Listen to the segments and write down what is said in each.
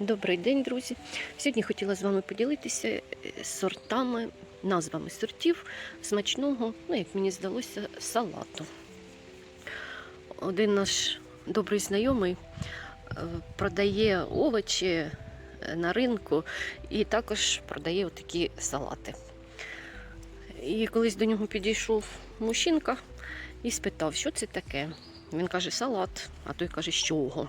Добрий день, друзі. Сьогодні хотіла з вами поділитися е, сортами, назвами сортів смачного, ну, як мені здалося, салату. Один наш добрий знайомий е, продає овочі е, на ринку і також продає отакі салати. І колись до нього підійшов мужчинка і спитав, що це таке. Він каже, салат, а той каже, з чого.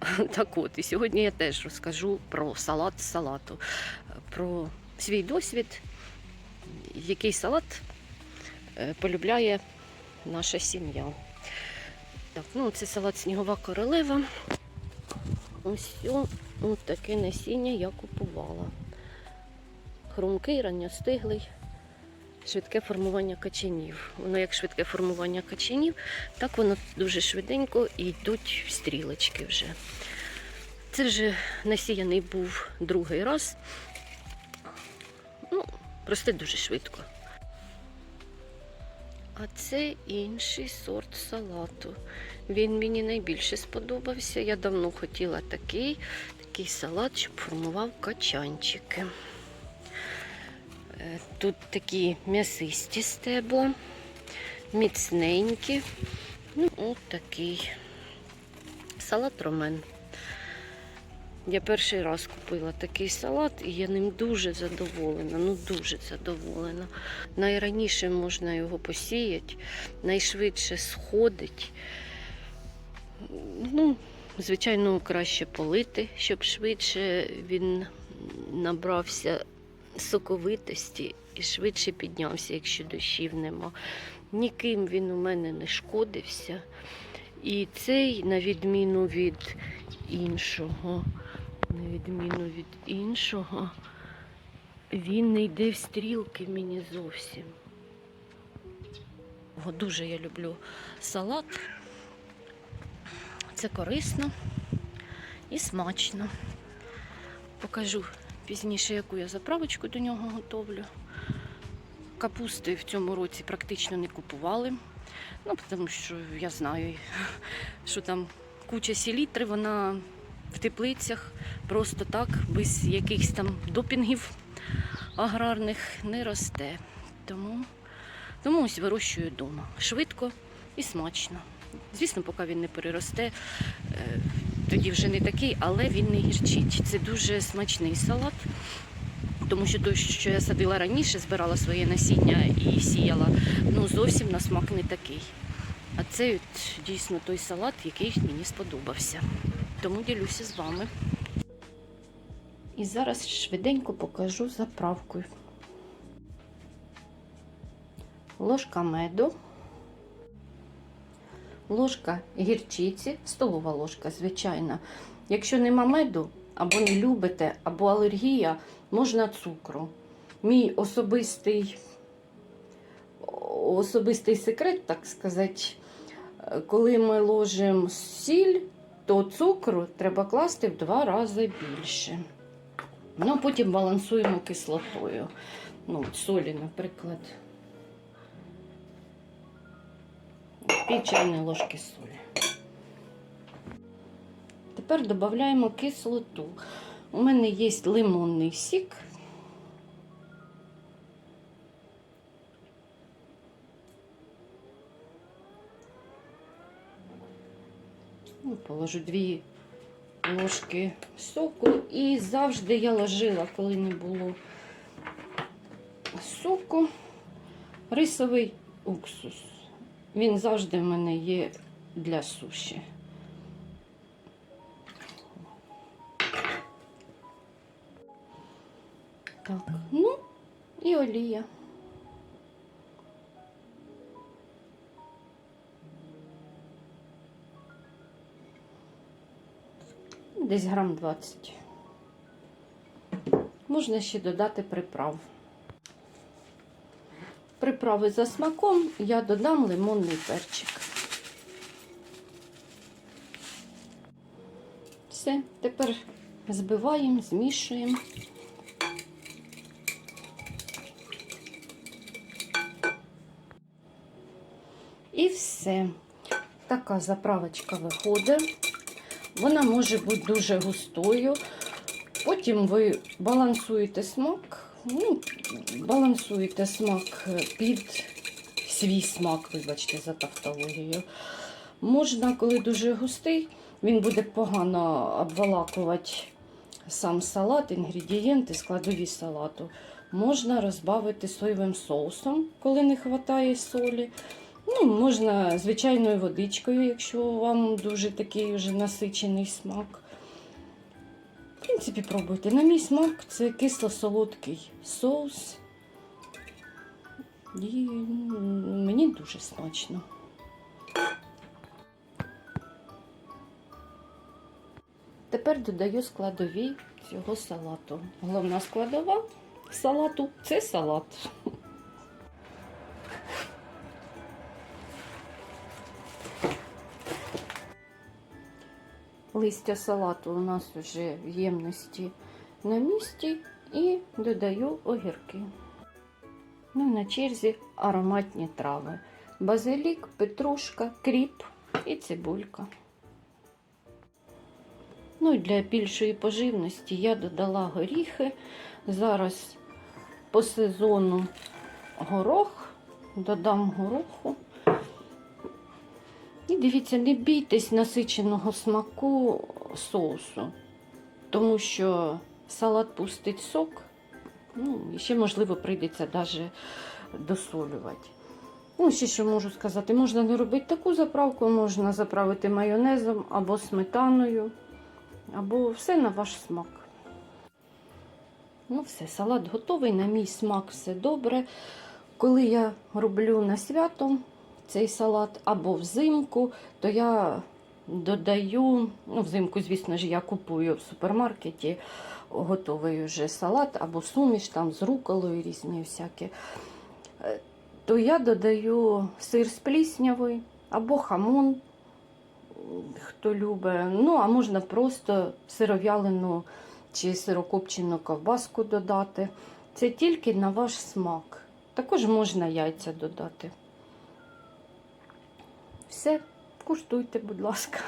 Так от, і сьогодні я теж розкажу про салат салату, про свій досвід, який салат е, полюбляє наша сім'я. Так, ну це салат снігова королева. Ось таке насіння я купувала. Хрумкий, ранньостиглий, швидке формування качанів. Воно як швидке формування качанів, так воно дуже швиденько і йдуть стрілочки вже. Це вже насіяний був другий раз. Ну, росте дуже швидко. А це інший сорт салату. Він мені найбільше сподобався. Я давно хотіла такий, такий салат, щоб формував качанчики. Е, Тут такі м'ясисті стебла, міцненькі. Ну, от такий салат ромен. Я перший раз купила такий салат, і я ним дуже задоволена. Ну дуже задоволена. Найраніше можна його посіяти, найшвидше сходить. Ну, звичайно, краще полити, щоб швидше він набрався соковитості і швидше піднявся, якщо дощів нема. Ніким він у мене не шкодився. І цей, на відміну від іншого, на відміну від іншого, він не йде в стрілки мені зовсім. О, дуже я люблю салат. Це корисно і смачно. Покажу пізніше, яку я заправочку до нього готовлю. Капусти в цьому році практично не купували. Ну, тому що я знаю, що там куча селітри, вона в теплицях просто так, без якихось там допінгів аграрних не росте. Тому, тому ось вирощую вдома. Швидко і смачно. Звісно, поки він не переросте, е, тоді вже не такий, але він не гірчить. Це дуже смачний салат. Тому що той, що я садила раніше, збирала своє насіння і сіяла, ну зовсім на смак не такий. А це от дійсно той салат, який мені сподобався. Тому ділюся з вами. І зараз швиденько покажу заправку. Ложка меду, ложка гірчиці, столова ложка, звичайна. Якщо нема меду, або не любите, або алергія, можна цукру. Мій особистий, особистий секрет, так сказати, коли ми ложимо сіль, то цукру треба класти в два рази більше. Ну, потім балансуємо кислотою. Ну, солі, наприклад. Пів чайної ложки солі. Тепер додаємо кислоту. У мене є лимонний сік. Ну, Положу дві ложки соку. І завжди я ложила, коли не було соку, рисовий уксус. Він завжди в мене є для суші. Так, ну і олія. Десь грам 20. Можна ще додати приправ. Приправи за смаком я додам лимонний перчик. Все, тепер збиваємо, змішуємо. І все. Така заправочка виходить. Вона може бути дуже густою. Потім ви балансуєте смак, ну, балансуєте смак під свій смак, вибачте, за тавтологією. Можна, коли дуже густий, він буде погано обволакувати сам салат, інгредієнти, складові салату. Можна розбавити соєвим соусом, коли не вистачає солі. Ну, можна звичайною водичкою, якщо вам дуже такий вже насичений смак. В принципі, пробуйте. На мій смак це кисло-солодкий соус. І мені дуже смачно. Тепер додаю складові цього салату. Головна складова салату це салат. Листя салату у нас вже в ємності на місці і додаю огірки. Ну, на черзі ароматні трави. Базилік, петрушка, кріп і цибулька. Ну для більшої поживності я додала горіхи. Зараз по сезону горох, додам гороху. І дивіться, не бійтесь насиченого смаку соусу, тому що салат пустить сок. Ну, і ще, можливо, прийдеться навіть досолювати. Ну, ще що можу сказати, можна не робити таку заправку, можна заправити майонезом або сметаною, або все на ваш смак. Ну, все, салат готовий, на мій смак все добре. Коли я роблю на свято цей салат або взимку, то я додаю, ну, взимку, звісно ж, я купую в супермаркеті готовий вже салат або суміш там з руколою різні всякі. Е, То я додаю сир з пліснявою або хамон, хто любить. Ну, а можна просто сиров'ялену чи сирокопчену ковбаску додати. Це тільки на ваш смак. Також можна яйця додати. Все, куштуйте, будь ласка.